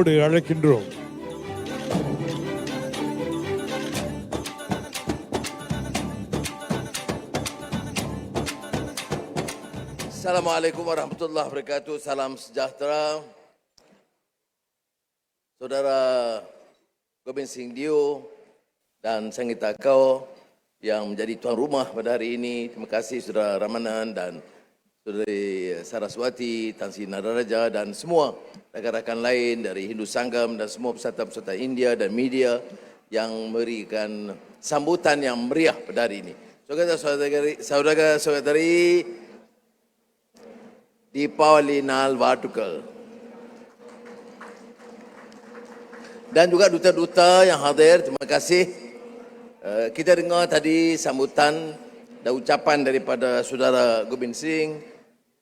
அழைக்கின்றோம் Assalamualaikum warahmatullahi wabarakatuh. Salam sejahtera. Saudara Gobind Singh Dio dan Sangita Kau yang menjadi tuan rumah pada hari ini. Terima kasih Saudara Ramanan dan Saudari Saraswati, Tan Sri Nadaraja dan semua rakan-rakan lain dari Hindu Sanggam dan semua peserta-peserta India dan media yang memberikan sambutan yang meriah pada hari ini. Saudara-saudari, Deepavali Nal Vatukal. Dan juga duta-duta yang hadir, terima kasih. Uh, kita dengar tadi sambutan dan ucapan daripada saudara Gobind Singh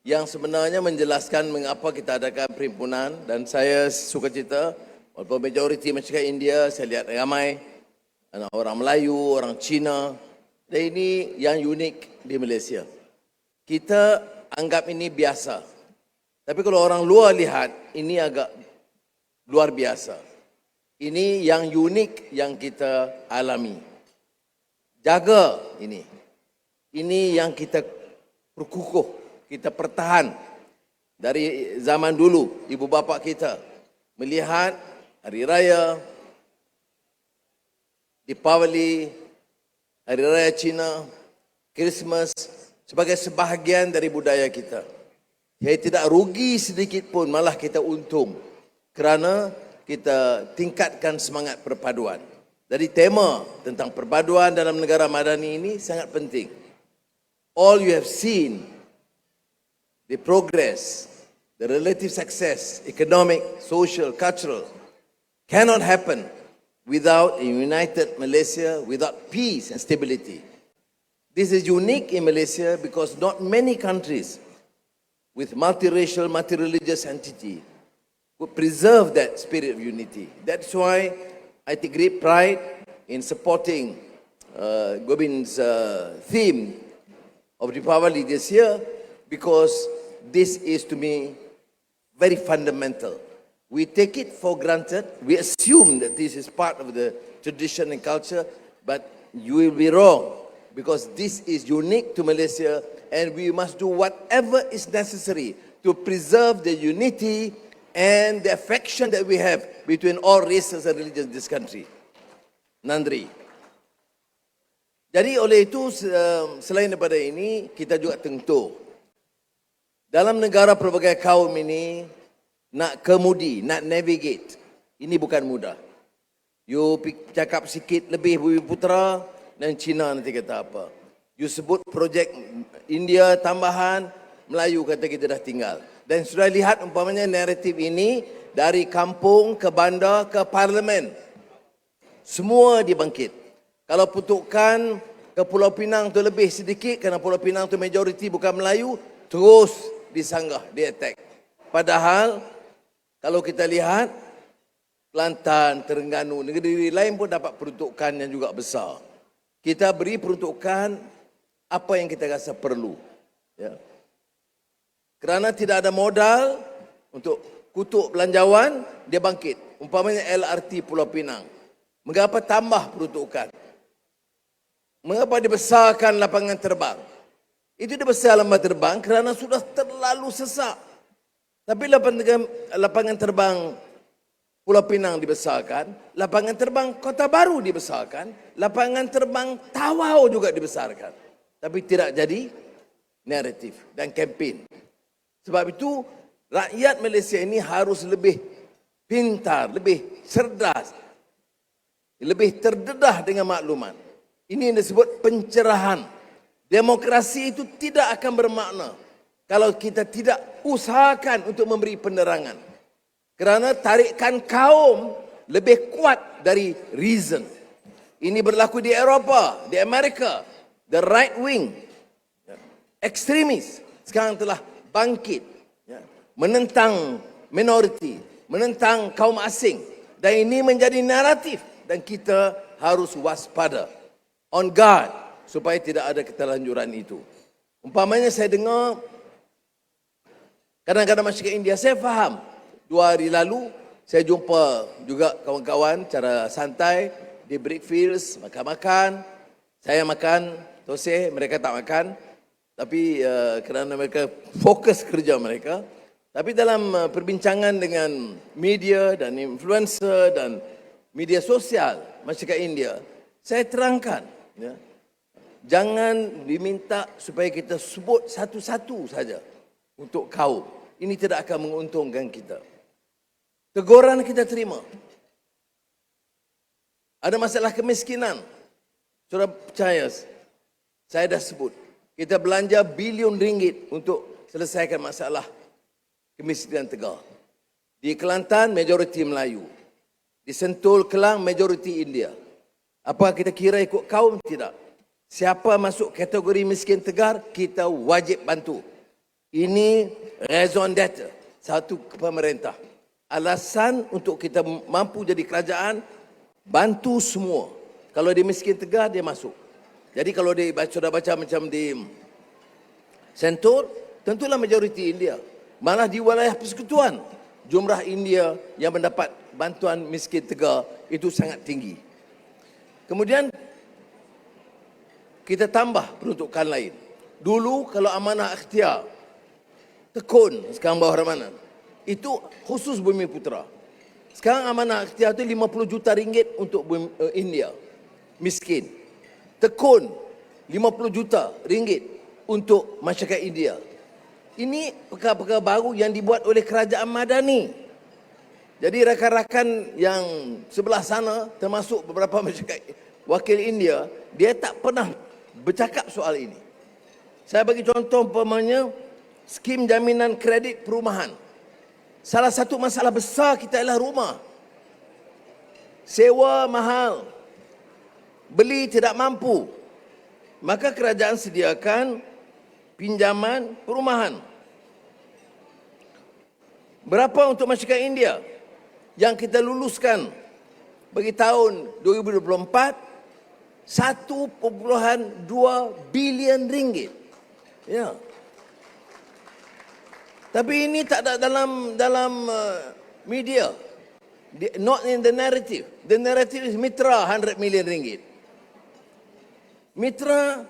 yang sebenarnya menjelaskan mengapa kita adakan perhimpunan dan saya suka cerita walaupun majoriti masyarakat India saya lihat ramai orang Melayu, orang Cina dan ini yang unik di Malaysia. Kita anggap ini biasa. Tapi kalau orang luar lihat, ini agak luar biasa. Ini yang unik yang kita alami. Jaga ini. Ini yang kita perkukuh, kita pertahan. Dari zaman dulu, ibu bapa kita melihat hari raya, Deepavali, hari raya Cina, Christmas sebagai sebahagian dari budaya kita. Saya tidak rugi sedikit pun, malah kita untung. Kerana kita tingkatkan semangat perpaduan. Jadi tema tentang perpaduan dalam negara madani ini sangat penting. All you have seen, the progress, the relative success, economic, social, cultural, cannot happen without a united Malaysia, without peace and stability. This is unique in Malaysia because not many countries with multiracial, multireligious entity would preserve that spirit of unity. That's why I take great pride in supporting uh, Gobind's uh, theme of Deepavali this year because this is to me very fundamental. We take it for granted. We assume that this is part of the tradition and culture, but you will be wrong because this is unique to Malaysia and we must do whatever is necessary to preserve the unity and the affection that we have between all races and religions in this country. Nandri. Jadi oleh itu selain daripada ini kita juga tentu dalam negara pelbagai kaum ini nak kemudi, nak navigate ini bukan mudah. You cakap sikit lebih Bumi Putra dan Cina nanti kata apa. You sebut projek India tambahan, Melayu kata kita dah tinggal. Dan sudah lihat umpamanya naratif ini dari kampung ke bandar ke parlimen. Semua dibangkit. Kalau putukan ke Pulau Pinang tu lebih sedikit kerana Pulau Pinang tu majoriti bukan Melayu, terus disanggah, di attack. Padahal kalau kita lihat Kelantan, Terengganu, negeri-negeri lain pun dapat peruntukan yang juga besar. Kita beri peruntukan apa yang kita rasa perlu. Ya. Kerana tidak ada modal untuk kutuk belanjawan, dia bangkit. Umpamanya LRT Pulau Pinang. Mengapa tambah peruntukan? Mengapa dibesarkan lapangan terbang? Itu dibesar lapangan terbang kerana sudah terlalu sesak. Tapi lapangan, lapangan terbang Pulau Pinang dibesarkan, lapangan terbang Kota Baru dibesarkan, lapangan terbang Tawau juga dibesarkan. Tapi tidak jadi naratif dan kempen. Sebab itu rakyat Malaysia ini harus lebih pintar, lebih cerdas, lebih terdedah dengan makluman. Ini yang disebut pencerahan. Demokrasi itu tidak akan bermakna kalau kita tidak usahakan untuk memberi penerangan. Kerana tarikan kaum lebih kuat dari reason. Ini berlaku di Eropah, di Amerika. The right wing, ekstremis sekarang telah bangkit ya, menentang minoriti, menentang kaum asing. Dan ini menjadi naratif dan kita harus waspada. On guard supaya tidak ada keterlanjuran itu. Umpamanya saya dengar kadang-kadang masyarakat India, saya faham. Dua hari lalu Saya jumpa juga kawan-kawan cara santai di Brickfields, makan-makan. Saya makan toseh, mereka tak makan. Tapi uh, kerana mereka fokus kerja mereka. Tapi dalam uh, perbincangan dengan media dan influencer dan media sosial masyarakat India, saya terangkan, ya, jangan diminta supaya kita sebut satu-satu saja untuk kaum. Ini tidak akan menguntungkan kita. Teguran kita terima. Ada masalah kemiskinan. Sudah percaya, saya dah sebut. Kita belanja bilion ringgit untuk selesaikan masalah kemiskinan tegar. Di Kelantan, majoriti Melayu. Di Sentul, Kelang, majoriti India. Apa kita kira ikut kaum? Tidak. Siapa masuk kategori miskin tegar, kita wajib bantu. Ini raison d'être satu pemerintah alasan untuk kita mampu jadi kerajaan bantu semua. Kalau dia miskin tegar dia masuk. Jadi kalau dia sudah baca macam di Sentul, tentulah majoriti India. Malah di wilayah persekutuan jumlah India yang mendapat bantuan miskin tegar itu sangat tinggi. Kemudian kita tambah peruntukan lain. Dulu kalau amanah ikhtiar tekun sekarang bawah mana? itu khusus Bumi Putra. Sekarang amanah ikhtiar itu 50 juta ringgit untuk uh, India. Miskin. Tekun 50 juta ringgit untuk masyarakat India. Ini perkara-perkara baru yang dibuat oleh kerajaan Madani. Jadi rakan-rakan yang sebelah sana termasuk beberapa masyarakat wakil India, dia tak pernah bercakap soal ini. Saya bagi contoh umpamanya skim jaminan kredit perumahan. Salah satu masalah besar kita adalah rumah. Sewa mahal. Beli tidak mampu. Maka kerajaan sediakan pinjaman perumahan. Berapa untuk masyarakat India yang kita luluskan bagi tahun 2024? 1.2 bilion ringgit. Ya. Tapi ini tak ada dalam dalam uh, media. Not in the narrative. The narrative is Mitra 100 million ringgit. Mitra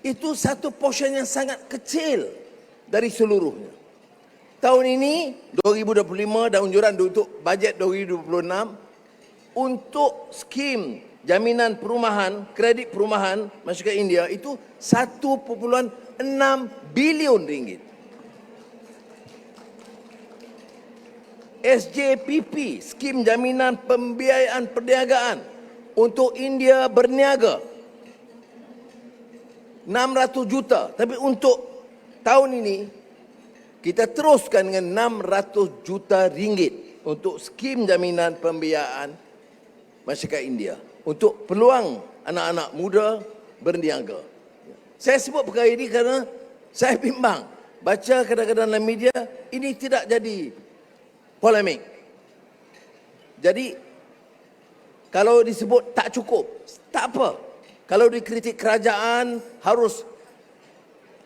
itu satu portion yang sangat kecil dari seluruhnya. Tahun ini 2025 dan unjuran untuk bajet 2026 untuk skim jaminan perumahan, kredit perumahan masyarakat India itu 1.6 bilion ringgit. SJPP, skim jaminan pembiayaan perniagaan untuk India berniaga 600 juta. Tapi untuk tahun ini kita teruskan dengan 600 juta ringgit untuk skim jaminan pembiayaan masyarakat India untuk peluang anak-anak muda berniaga. Saya sebut perkara ini kerana saya bimbang baca kadang-kadang dalam media ini tidak jadi polemik. Jadi kalau disebut tak cukup, tak apa. Kalau dikritik kerajaan harus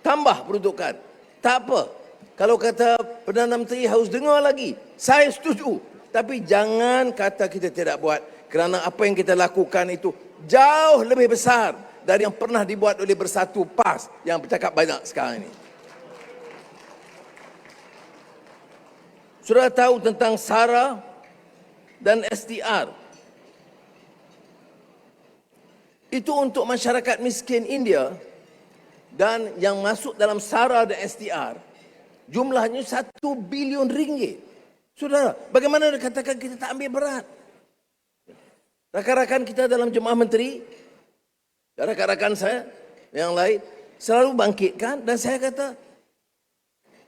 tambah peruntukan. Tak apa. Kalau kata Perdana Menteri harus dengar lagi. Saya setuju. Tapi jangan kata kita tidak buat. Kerana apa yang kita lakukan itu jauh lebih besar dari yang pernah dibuat oleh Bersatu PAS yang bercakap banyak sekarang ini. Sudah tahu tentang SARA dan STR. Itu untuk masyarakat miskin India dan yang masuk dalam SARA dan STR jumlahnya satu bilion ringgit. Saudara, bagaimana dikatakan kita tak ambil berat? Rakan-rakan kita dalam jemaah menteri, rakan-rakan saya yang lain selalu bangkitkan dan saya kata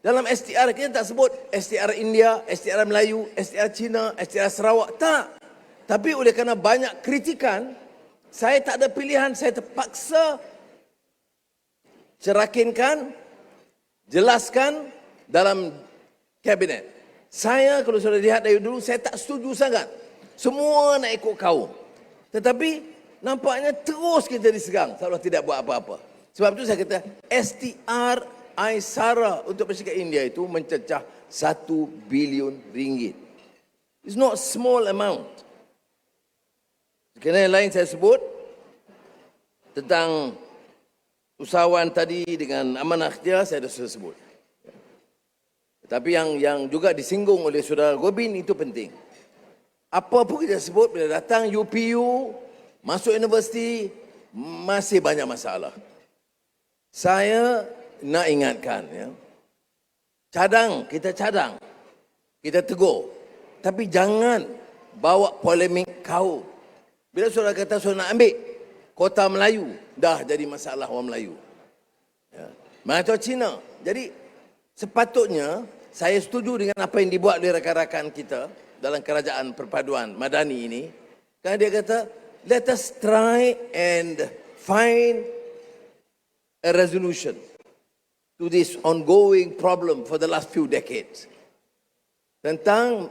dalam STR kita tak sebut STR India, STR Melayu, STR Cina, STR Sarawak. Tak. Tapi oleh kerana banyak kritikan, saya tak ada pilihan. Saya terpaksa cerakinkan, jelaskan dalam kabinet. Saya kalau sudah lihat dari dulu, saya tak setuju sangat. Semua nak ikut kaum. Tetapi nampaknya terus kita disegang kalau tidak buat apa-apa. Sebab itu saya kata STR Aisara untuk masyarakat India itu mencecah satu bilion ringgit. It's not small amount. Yang lain saya sebut tentang usahawan tadi dengan amanah ikhtiar saya dah sebut. Tapi yang yang juga disinggung oleh saudara Gobin itu penting. Apa pun kita sebut bila datang UPU, masuk universiti, masih banyak masalah. Saya nak ingatkan ya. Cadang, kita cadang. Kita tegur. Tapi jangan bawa polemik kau. Bila saudara kata saudara nak ambil kota Melayu, dah jadi masalah orang Melayu. Ya. Tahu Cina. Jadi sepatutnya saya setuju dengan apa yang dibuat oleh rakan-rakan kita dalam kerajaan perpaduan Madani ini. Kerana dia kata, let us try and find a resolution to this ongoing problem for the last few decades. Tentang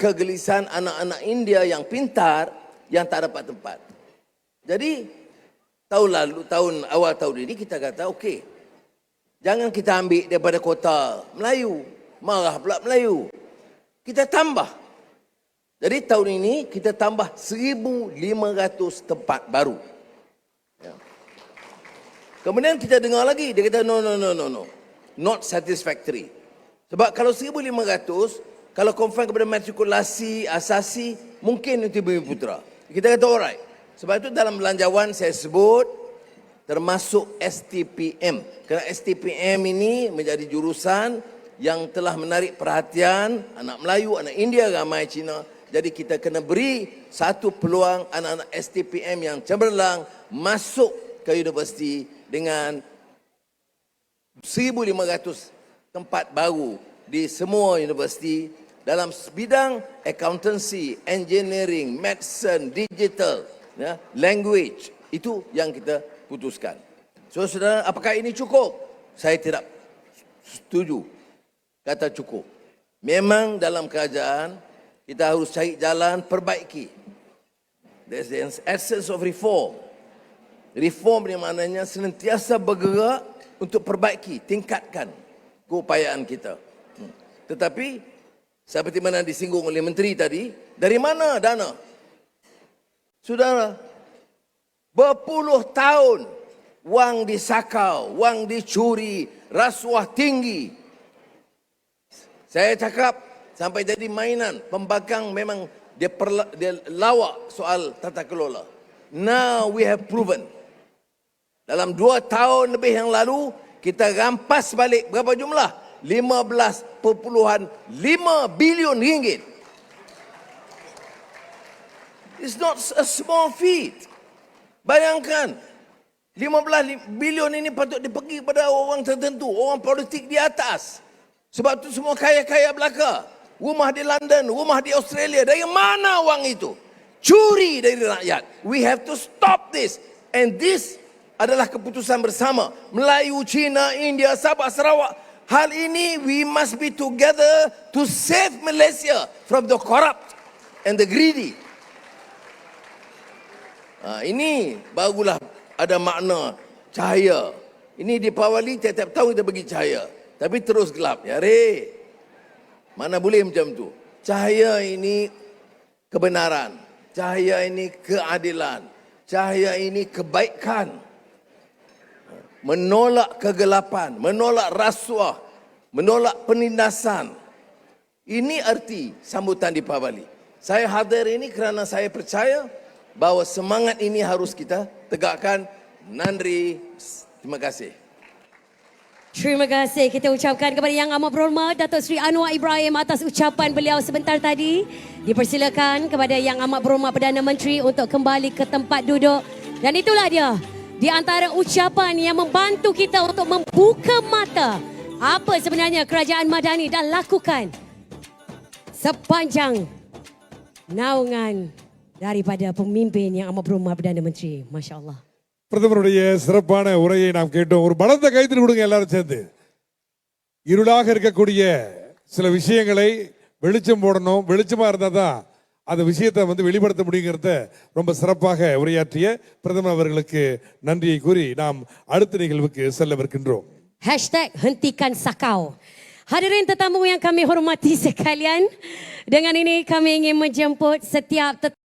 kegelisahan anak-anak India yang pintar yang tak dapat tempat. Jadi tahun lalu, tahun awal tahun ini kita kata okey. Jangan kita ambil daripada kota Melayu. Marah pula Melayu. Kita tambah. Jadi tahun ini kita tambah 1,500 tempat baru. Ya. Kemudian kita dengar lagi, dia kata no, no, no, no, no. Not satisfactory. Sebab kalau 1,500, kalau confirm kepada matrikulasi asasi, mungkin itu Bumi Putra. Kita kata alright. Sebab itu dalam belanjawan saya sebut, termasuk STPM. Kerana STPM ini menjadi jurusan yang telah menarik perhatian anak Melayu, anak India, ramai Cina. Jadi kita kena beri satu peluang anak-anak STPM yang cemerlang masuk ke universiti dengan 1,500 tempat baru di semua universiti dalam bidang accountancy, engineering, medicine, digital, ya, language. Itu yang kita putuskan. So, saudara, apakah ini cukup? Saya tidak setuju. Kata cukup. Memang dalam kerajaan, kita harus cari jalan perbaiki. There's the essence of reform. Reform ni maknanya senantiasa bergerak untuk perbaiki, tingkatkan keupayaan kita. Hmm. Tetapi seperti mana disinggung oleh menteri tadi, dari mana dana? Saudara, berpuluh tahun wang disakau, wang dicuri, rasuah tinggi. Saya cakap sampai jadi mainan, pembangkang memang dia, perla, dia lawak soal tata kelola. Now we have proven dalam dua tahun lebih yang lalu, kita rampas balik berapa jumlah? 15.5 bilion ringgit. It's not a small feat. Bayangkan, 15 bilion ini patut dipergi kepada orang tertentu, orang politik di atas. Sebab itu semua kaya-kaya belaka. Rumah di London, rumah di Australia. Dari mana wang itu? Curi dari rakyat. We have to stop this. And this adalah keputusan bersama Melayu, Cina, India, Sabah, Sarawak. Hal ini we must be together to save Malaysia from the corrupt and the greedy. Ha, ini barulah ada makna cahaya. Ini di Pawali tiap-tiap tahun kita bagi cahaya. Tapi terus gelap. Ya, re. Mana boleh macam tu? Cahaya ini kebenaran. Cahaya ini keadilan. Cahaya ini kebaikan menolak kegelapan, menolak rasuah, menolak penindasan. Ini arti sambutan di Pabali. Saya hadir ini kerana saya percaya bahawa semangat ini harus kita tegakkan. Nandri, terima kasih. Terima kasih kita ucapkan kepada Yang Amat Berhormat Datuk Seri Anwar Ibrahim atas ucapan beliau sebentar tadi. Dipersilakan kepada Yang Amat Berhormat Perdana Menteri untuk kembali ke tempat duduk. Dan itulah dia di antara ucapan yang membantu kita untuk membuka mata apa sebenarnya kerajaan Madani dah lakukan sepanjang naungan daripada pemimpin yang amat berhormat Perdana Menteri. Masya Allah. பிரதமருடைய சிறப்பான உரையை நாம் கேட்டோம். ஒரு பலத்த கைத்தில் கொடுங்க எல்லாரும் சேர்ந்து. இருளாக இருக்கக்கூடிய சில விஷயங்களை வெளிச்சம் போடணும். வெளிச்சமாக இருந்தால் தான் அந்த விஷயத்தை வந்து வெளிப்படுத்த முடியுங்கிறத ரொம்ப சிறப்பாக உரையாற்றிய பிரதமர் அவர்களுக்கு நன்றியை கூறி நாம் அடுத்த நிகழ்வுக்கு செல்லவிருக்கின்றோம் Hashtag hentikan sakau. Hadirin tetamu yang kami hormati sekalian, dengan ini kami ingin menjemput setiap tetamu